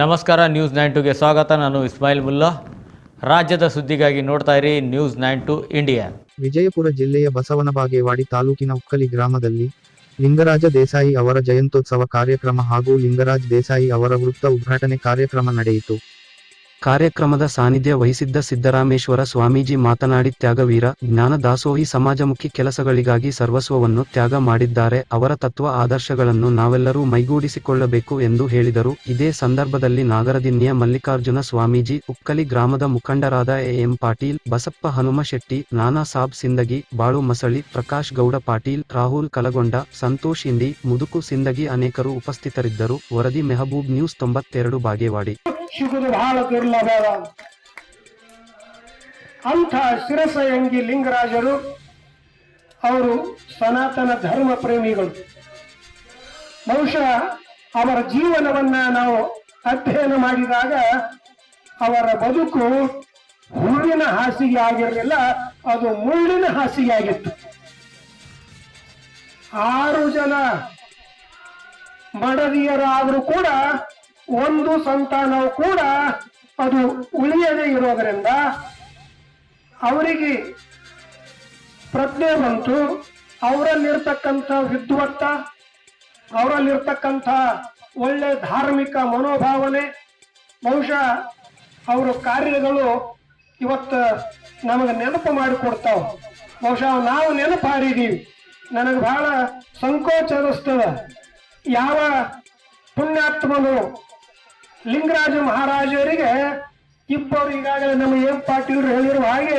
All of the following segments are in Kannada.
ನಮಸ್ಕಾರ ನ್ಯೂಸ್ ನೈನ್ ಟುಗೆ ಸ್ವಾಗತ. ನಾನು ಇಸ್ಮಾಯಿಲ್ ಮುಲ್ಲಾ. ರಾಜ್ಯದ ಸುದ್ದಿಗಾಗಿ ನೋಡ್ತಾ ಇರಿ news nine to India Vijayapura ಜಿಲ್ಲೆಯ ಬಸವನ ಬಾಗೇವಾಡಿ ತಾಲೂಕಿನ ಉಕ್ಕಲಿ ಗ್ರಾಮದಲ್ಲಿ ಲಿಂಗರಾಜ ದೇಸಾಯಿ ಅವರ ಜಯಂತೋತ್ಸವ ಕಾರ್ಯಕ್ರಮ ಹಾಗೂ ಲಿಂಗರಾಜ್ ದೇಸಾಯಿ ಅವರ ವೃತ್ತ ಉದ್ಘಾಟನೆ ಕಾರ್ಯಕ್ರಮ ನಡೆಯಿತು. ಕಾರ್ಯಕ್ರಮದ ಸಾನ್ನಿಧ್ಯ ವಹಿಸಿದ್ದ ಸಿದ್ದರಾಮೇಶ್ವರ ಸ್ವಾಮೀಜಿ ಮಾತನಾಡಿ, ತ್ಯಾಗವೀರ ಜ್ಞಾನ ದಾಸೋಹಿ ಸಮಾಜಮುಖಿ ಕೆಲಸಗಳಿಗಾಗಿ ಸರ್ವಸ್ವವನ್ನು ತ್ಯಾಗ ಮಾಡಿದ್ದಾರೆ. ಅವರ ತತ್ವ ಆದರ್ಶಗಳನ್ನು ನಾವೆಲ್ಲರೂ ಮೈಗೂಡಿಸಿಕೊಳ್ಳಬೇಕು ಎಂದು ಹೇಳಿದರು. ಇದೇ ಸಂದರ್ಭದಲ್ಲಿ ನಾಗರದಿನ್ಯ ಮಲ್ಲಿಕಾರ್ಜುನ ಸ್ವಾಮೀಜಿ, ಉಕ್ಕಲಿ ಗ್ರಾಮದ ಮುಖಂಡರಾದ ಎ ಎಂ ಪಾಟೀಲ್, ಬಸಪ್ಪ ಹನುಮಶೆಟ್ಟಿ, ನಾನಾ ಸಾಬ್ ಸಿಂದಗಿ, ಬಾಳು ಮಸಳಿ, ಪ್ರಕಾಶ್ ಗೌಡ ಪಾಟೀಲ್, ರಾಹುಲ್ ಕಲಗೊಂಡ, ಸಂತೋಷ್ ಇಂಡಿ, ಮುದುಕು ಸಿಂದಗಿ ಅನೇಕರು ಉಪಸ್ಥಿತರಿದ್ದರು. ವರದಿ ಮೆಹಬೂಬ್ ನ್ಯೂಸ್ ತೊಂಬತ್ತೆರಡು, ಬಾಗೇವಾಡಿ. ಸಿಗುದು ಬಹಳ ದುರ್ಲಭ ಅಂಥ ಶಿರಸಯಂಗಿ ಲಿಂಗರಾಜರು, ಅವರು ಸನಾತನ ಧರ್ಮ ಪ್ರೇಮಿಗಳು. ಬಹುಶಃ ಅವರ ಜೀವನವನ್ನ ನಾವು ಅಧ್ಯಯನ ಮಾಡಿದಾಗ ಅವರ ಬದುಕು ಹೂವಿನ ಹಾಸಿಗೆ ಆಗಿರಲಿಲ್ಲ, ಅದು ಮುಳ್ಳಿನ ಹಾಸಿಗೆ ಆಗಿತ್ತು. ಆರು ಜನ ಮಡದಿಯರಾದರೂ ಕೂಡ ಒಂದು ಸಂತಾನವು ಕೂಡ ಅದು ಉಳಿಯದೇ ಇರೋದರಿಂದ ಅವರಿಗೆ ಪ್ರಜ್ಞೆ ಬಂತು. ಅವರಲ್ಲಿರ್ತಕ್ಕಂಥ ವಿದ್ವತ್ತ, ಅವರಲ್ಲಿರ್ತಕ್ಕಂಥ ಒಳ್ಳೆ ಧಾರ್ಮಿಕ ಮನೋಭಾವನೆ, ಬಹುಶಃ ಅವರ ಕಾರ್ಯಗಳು ಇವತ್ತು ನಮಗೆ ನೆನಪು ಮಾಡಿಕೊಡ್ತಾವ. ಬಹುಶಃ ನಾವು ನೆನಪು ಹಾರಿದೀವಿ ನನಗೆ ಬಹಳ ಸಂಕೋಚ ಅನಿಸ್ತದ ಯಾವ ಪುಣ್ಯಾತ್ಮನು ಲಿಂಗರಾಜ ಮಹಾರಾಜರಿಗೆ ಇಬ್ಬರು ಈಗಾಗಲೇ ನಮ್ಮ ಎಂ ಪಾಟೀಲ್ ಹೇಳಿರುವ ಹಾಗೆ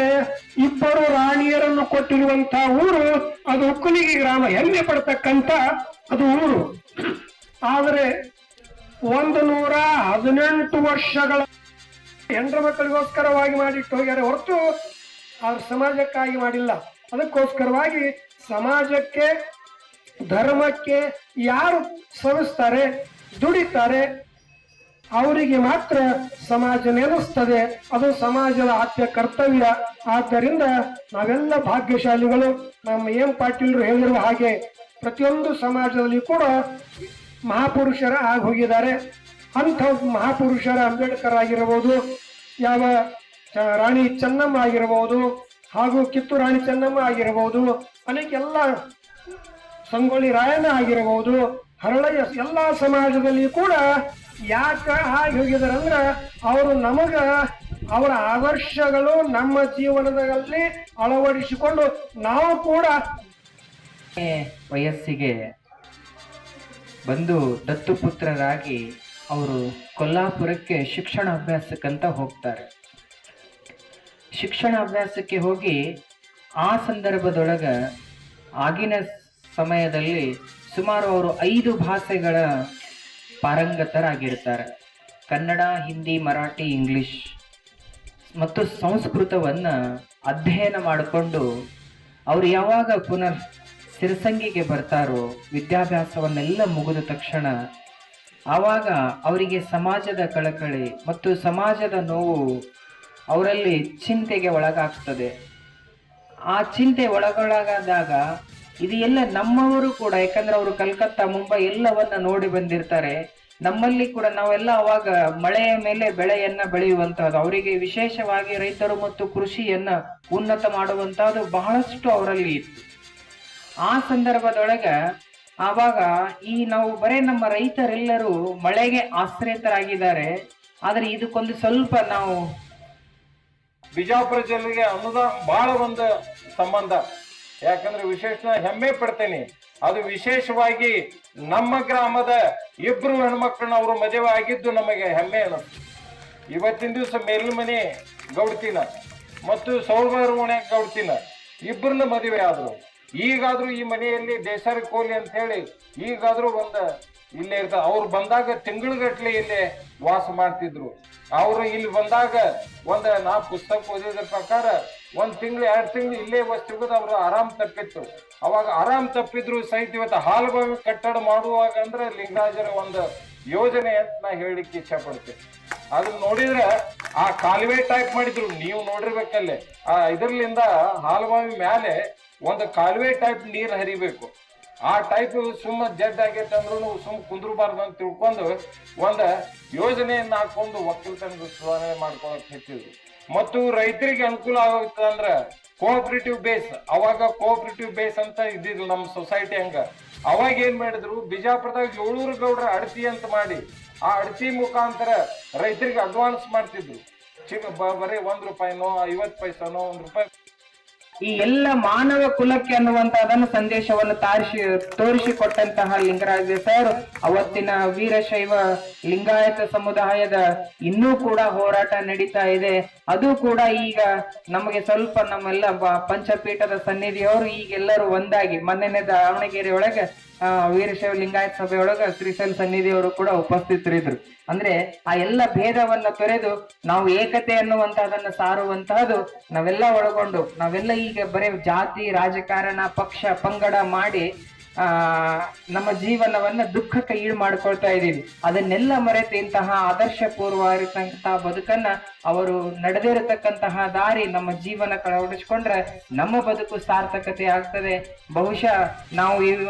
ಇಬ್ಬರು ರಾಣಿಯರನ್ನು ಕೊಟ್ಟಿರುವಂತಹ ಊರು ಅದು ಉಕ್ಕಲಿಗಿ ಗ್ರಾಮ, ಹೆಮ್ಮೆ ಪಡ್ತಕ್ಕಂತ ಅದು ಊರು. ಆದರೆ ಒಂದು ನೂರ ಹದಿನೆಂಟು ವರ್ಷಗಳ ಹೆಂಡ್ರ ಮಕ್ಕಳಿಗೋಸ್ಕರವಾಗಿ ಮಾಡಿಟ್ಟು ಹೋಗ್ಯಾರೆ ಹೊರತು ಅವ್ರ ಸಮಾಜಕ್ಕಾಗಿ ಮಾಡಿಲ್ಲ. ಅದಕ್ಕೋಸ್ಕರವಾಗಿ ಸಮಾಜಕ್ಕೆ, ಧರ್ಮಕ್ಕೆ ಯಾರು ಸವಿಸ್ತಾರೆ, ದುಡಿತಾರೆ ಅವರಿಗೆ ಮಾತ್ರ ಸಮಾಜ ನೆಲೆಸ್ತದೆ ಅದು ಸಮಾಜದ ಆದ್ಯ ಕರ್ತವ್ಯ. ಆದ್ದರಿಂದ ನಾವೆಲ್ಲ ಭಾಗ್ಯಶಾಲಿಗಳು. ನಮ್ಮ ಎಂ ಪಾಟೀಲ್ರು ಹೇಳಿರುವ ಹಾಗೆ ಪ್ರತಿಯೊಂದು ಸಮಾಜದಲ್ಲಿ ಕೂಡ ಮಹಾಪುರುಷರ ಆಗಿ ಹೋಗಿದ್ದಾರೆ ಅಂಥ ಮಹಾಪುರುಷರ ಅಂಬೇಡ್ಕರ್ ಆಗಿರಬಹುದು ಯಾವ ರಾಣಿ ಚೆನ್ನಮ್ಮ ಆಗಿರಬಹುದು ಹಾಗೂ ಕಿತ್ತೂರು ರಾಣಿ ಚೆನ್ನಮ್ಮ ಆಗಿರಬಹುದು ಅನೇಕ ಎಲ್ಲ ಸಂಗೊಳ್ಳಿ ರಾಯಣ್ಣ ಆಗಿರಬಹುದು ಹರಳಯ್ಯ ಎಲ್ಲಾ ಸಮಾಜದಲ್ಲಿ ಕೂಡ ಯಾಕ ಹಾಗೆ ಹೋಗಿದಾರೆ ಅಂದ್ರೆ ಅವರು ನಮಗ ಅವರ ಆದರ್ಶಗಳು ನಮ್ಮ ಜೀವನದಲ್ಲಿ ಅಳವಡಿಸಿಕೊಂಡು ನಾವು ಕೂಡ ವಯಸ್ಸಿಗೆ ಬಂದು ದತ್ತುಪುತ್ರರಾಗಿ ಅವರು ಕೊಲ್ಲಾಪುರಕ್ಕೆ ಶಿಕ್ಷಣ ಅಭ್ಯಾಸಕ್ಕಂತ ಹೋಗ್ತಾರೆ. ಶಿಕ್ಷಣ ಅಭ್ಯಾಸಕ್ಕೆ ಹೋಗಿ ಆ ಸಂದರ್ಭದೊಳಗ ಆಗಿನ ಸಮಯದಲ್ಲಿ ಸುಮಾರು ಅವರು ಐದು ಭಾಷೆಗಳ ಪಾರಂಗತರಾಗಿರ್ತಾರೆ. ಕನ್ನಡ, ಹಿಂದಿ, ಮರಾಠಿ, ಇಂಗ್ಲಿಷ್ ಮತ್ತು ಸಂಸ್ಕೃತವನ್ನು ಅಧ್ಯಯನ ಮಾಡಿಕೊಂಡು ಅವರು ಯಾವಾಗ ಪುನರ್ ಸಿರಸಂಗಿಗೆ ಬರ್ತಾರೋ, ವಿದ್ಯಾಭ್ಯಾಸವನ್ನೆಲ್ಲ ಮುಗಿದ ತಕ್ಷಣ ಆವಾಗ ಅವರಿಗೆ ಸಮಾಜದ ಕಳಕಳಿ ಮತ್ತು ಸಮಾಜದ ನೋವು ಅವರಲ್ಲಿ ಚಿಂತೆಗೆ ಒಳಗಾಗ್ತದೆ. ಆ ಚಿಂತೆ ಒಳಗೊಳಗಾದಾಗ ಇದು ಎಲ್ಲ ನಮ್ಮವರು ಕೂಡ, ಯಾಕಂದ್ರೆ ಅವರು ಕಲ್ಕತ್ತಾ, ಮುಂಬೈ ಎಲ್ಲವನ್ನ ನೋಡಿ ಬಂದಿರ್ತಾರೆ. ನಮ್ಮಲ್ಲಿ ಕೂಡ ನಾವೆಲ್ಲ ಅವಾಗ ಮಳೆಯ ಮೇಲೆ ಬೆಳೆಯನ್ನ ಬೆಳೆಯುವಂತಹದ್ದು, ಅವರಿಗೆ ವಿಶೇಷವಾಗಿ ರೈತರು ಮತ್ತು ಕೃಷಿಯನ್ನ ಉನ್ನತ ಮಾಡುವಂತಹದ್ದು ಬಹಳಷ್ಟು ಅವರಲ್ಲಿ ಇತ್ತು. ಆ ಸಂದರ್ಭದೊಳಗ ಆವಾಗ ಈ ನಾವು ಬರೇ ನಮ್ಮ ರೈತರೆಲ್ಲರೂ ಮಳೆಗೆ ಆಶ್ರಯಿತರಾಗಿದ್ದಾರೆ. ಆದ್ರೆ ಇದಕ್ಕೊಂದು ಸ್ವಲ್ಪ ನಾವು ಬಿಜಾಪುರ ಜಿಲ್ಲೆಗೆ ಅನುದಾನ ಬಹಳ ಒಂದು ಸಂಬಂಧ. ಯಾಕಂದ್ರೆ ವಿಶೇಷ ಹೆಮ್ಮೆ ಪಡ್ತೇನೆ. ಅದು ವಿಶೇಷವಾಗಿ ನಮ್ಮ ಗ್ರಾಮದ ಇಬ್ರು ಹೆಣ್ಮಕ್ಳನ್ನ ಅವರು ಮದುವೆ ಆಗಿದ್ದು ನಮಗೆ ಹೆಮ್ಮೆ ಅನ್ನಿಸ್ತು. ಇವತ್ತಿನ ದಿವಸ ಮೇಲ್ಮನೆ ಗೌಡ್ತಿನ ಮತ್ತು ಸೌರಭ ಓಣೆ ಗೌಡ್ತಿನ ಇಬ್ಬರನ್ನ ಮದುವೆ ಆದರು. ಈಗಾದ್ರೂ ಈ ಮನೆಯಲ್ಲಿ ದೇಸರ ಕೋಲಿ ಅಂತ ಹೇಳಿ ಈಗಾದ್ರೂ ಒಂದು ಇಲ್ಲೇ ಇರ್ತ, ಅವ್ರು ಬಂದಾಗ ತಿಂಗಳಗಟ್ಲೆ ಇಲ್ಲೇ ವಾಸ ಮಾಡ್ತಿದ್ರು. ಅವರು ಇಲ್ಲಿ ಬಂದಾಗ ಒಂದು ನಾ ಪುಸ್ತಕ ಓದಿದ್ರ ಪ್ರಕಾರ ಒಂದ್ ತಿಂಗಳು, ಎರಡು ತಿಂಗಳು ಇಲ್ಲೇ ಸಿಗೋದು ಅವ್ರು ಆರಾಮ್ ತಪ್ಪಿತ್ತು. ಅವಾಗ ಆರಾಮ್ ತಪ್ಪಿದ್ರು ಸಹಿತ ಇವತ್ತು ಹಾಲ್ಬಾವಿ ಕಟ್ಟಡ ಮಾಡುವಾಗ ಅಂದ್ರೆ ಲಿಂಗರಾಜರ ಒಂದು ಯೋಜನೆ ಅಂತ ನಾ ಹೇಳಲಿಕ್ಕೆ ಇಚ್ಛೆ ಪಡ್ತೀನಿ. ಅದನ್ನ ನೋಡಿದ್ರೆ ಆ ಕಾಲುವೆ ಟೈಪ್ ಮಾಡಿದ್ರು, ನೀವು ನೋಡಿರ್ಬೇಕಲ್ಲೇ. ಆ ಇದ್ರಲಿಂದ ಹಾಲುಬಾವಿ ಮೇಲೆ ಒಂದು ಕಾಲುವೆ ಟೈಪ್ ನೀರು ಹರಿಬೇಕು. ಆ ಟೈಪ್ ಸುಮ್ಮ ಜಡ್ ಆಗೈತೆ ಅಂದ್ರೂ ಸುಮ್ ಕುಂದ್ರಬಾರ್ದು ಅಂತ ತಿಳ್ಕೊಂಡು ಒಂದು ಯೋಜನೆಯನ್ನ ಹಾಕೊಂಡು ಒಕ್ಕಲತನ ಸುಧಾರಣೆ ಮಾಡ್ಕೊಳಕ್ ಹೆಚ್ಚಿದ್ರು ಮತ್ತು ರೈತರಿಗೆ ಅನುಕೂಲ ಆಗುತ್ತೆ ಅಂದ್ರೆ ಕೋಆಪರೇಟಿವ್ ಬೇಸ್ ಅವಾಗ ಕೋಆಪರೇಟಿವ್ ಬೇಸ್ ಅಂತ ಇದ್ದಿದ್ರು ನಮ್ಮ ಸೊಸೈಟಿ ಹಂಗ. ಅವಾಗ ಏನ್ ಮಾಡಿದ್ರು, ಬಿಜಾಪುರದಾಗ ಏಳೂರು ಗೌಡ್ರ ಅಡತಿ ಅಂತ ಮಾಡಿ, ಆ ಅಡತಿ ಮುಖಾಂತರ ರೈತರಿಗೆ ಅಡ್ವಾನ್ಸ್ ಮಾಡ್ತಿದ್ರು. ಚಿಕ್ಕ ಬರೀ ಒಂದ್ ರೂಪಾಯಿನೋ, ಐವತ್ ಪೈಸಾನೋ, ಒಂದ್ ರೂಪಾಯಿ ಈ ಎಲ್ಲ ಮಾನವ ಕುಲಕ್ಕೆ ಅನ್ನುವಂತಹದನ್ನು ಸಂದೇಶವನ್ನು ತಾರಿಸಿ ತೋರಿಸಿಕೊಟ್ಟಂತಹ ಲಿಂಗರಾಜ ಸರ್, ಅವತ್ತಿನ ವೀರಶೈವ ಲಿಂಗಾಯತ ಸಮುದಾಯದ ಇನ್ನೂ ಕೂಡ ಹೋರಾಟ ನಡೀತಾ ಇದೆ. ಅದು ಕೂಡ ಈಗ ನಮಗೆ ಸ್ವಲ್ಪ ನಮ್ಮೆಲ್ಲ ಪಂಚಪೀಠದ ಸನ್ನಿಧಿಯವರು ಈಗೆಲ್ಲರೂ ಒಂದಾಗಿ ಮೊನ್ನೆ ದಾವಣಗೆರೆ ಒಳಗೆ ವೀರಶೈವ ಲಿಂಗಾಯತ ಸಭೆಯೊಳಗ ಶ್ರೀಶೈಲ ಸನ್ನಿಧಿಯವರು ಕೂಡ ಉಪಸ್ಥಿತರಿದ್ರು. ಅಂದ್ರೆ ಆ ಎಲ್ಲ ಭೇದವನ್ನ ತೊರೆದು ನಾವು ಏಕತೆ ಅನ್ನುವಂತಹದನ್ನ ಸಾರುವಂತಹದ್ದು ನಾವೆಲ್ಲ ಒಳಗೊಂಡು, ನಾವೆಲ್ಲ ಈಗ ಬರೀ ಜಾತಿ, ರಾಜಕಾರಣ, ಪಕ್ಷ, ಪಂಗಡ ಮಾಡಿ, ಆ, ನಮ್ಮ ಜೀವನವನ್ನ ದುಃಖಕ್ಕೆ ಈಡು ಮಾಡ್ಕೊಳ್ತಾ ಇದ್ದೀವಿ. ಅದನ್ನೆಲ್ಲ ಮರೆತು ಇಂತಹ ಆದರ್ಶ ಬದುಕನ್ನ ಅವರು ನಡೆದಿರತಕ್ಕಂತಹ ದಾರಿ ನಮ್ಮ ಜೀವನ ಕಳವಡಿಸ್ಕೊಂಡ್ರೆ ನಮ್ಮ ಬದುಕು ಸಾರ್ಥಕತೆ ಆಗ್ತದೆ. ಬಹುಶಃ ನಾವು ಈ